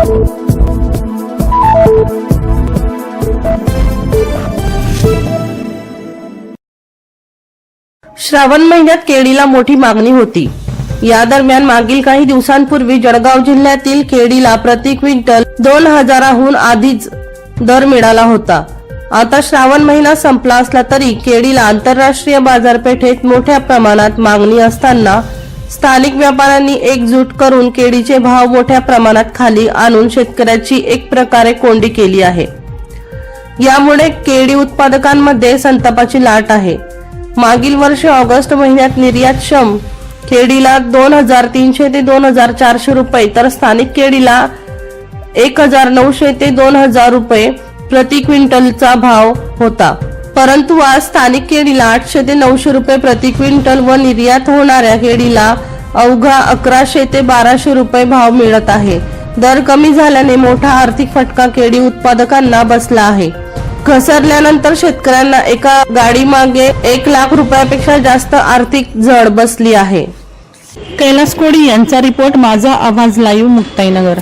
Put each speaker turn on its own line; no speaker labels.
श्रावण महिन्यात केळीला मोठी मागणी होती. या दरम्यान मागील काही दिवसांपूर्वी जळगाव जिल्ह्यातील केळीला प्रति क्विंटल दोन हजाराहून आधीच दर मिळाला होता. आता श्रावण महिना संपला असला तरी केळीला आंतरराष्ट्रीय बाजारपेठेत मोठ्या प्रमाणात मागणी असताना स्थानिक व्यापाऱ्यांनी एकजूट करून केळीचे भाव मोठ्या प्रमाणात खाली आणून शेतकऱ्याची एक प्रकारे कोंडी केली आहे. यामुळे केळी उत्पादकांमध्ये संतापाची लाट आहे. मागील वर्ष ऑगस्ट महिन्यात निर्यातक्षम केळीला दोन हजार तीनशे ते दोन हजार चारशे रुपये तर स्थानिक केळीला एक हजार नऊशे ते दोन हजार रुपये प्रति क्विंटलचा भाव होता. परंतु आज स्थानिक केळीला आठशे ते नऊशे रुपये प्रति क्विंटल व निर्यात होणाऱ्या केळीला अवघा अकराशे ते बाराशे रुपये भाव मिळत आहे. दर कमी झाल्याने मोठा आर्थिक फटका केळी उत्पादकांना बसला आहे. घसरल्यानंतर शेतकऱ्यांना एका गाडी मागे एक लाख रुपयापेक्षा जास्त आर्थिक झड बसली आहे. कैलास कोडी यांचा रिपोर्ट माझा आवाज लाईव्ह मुक्ताईनगर.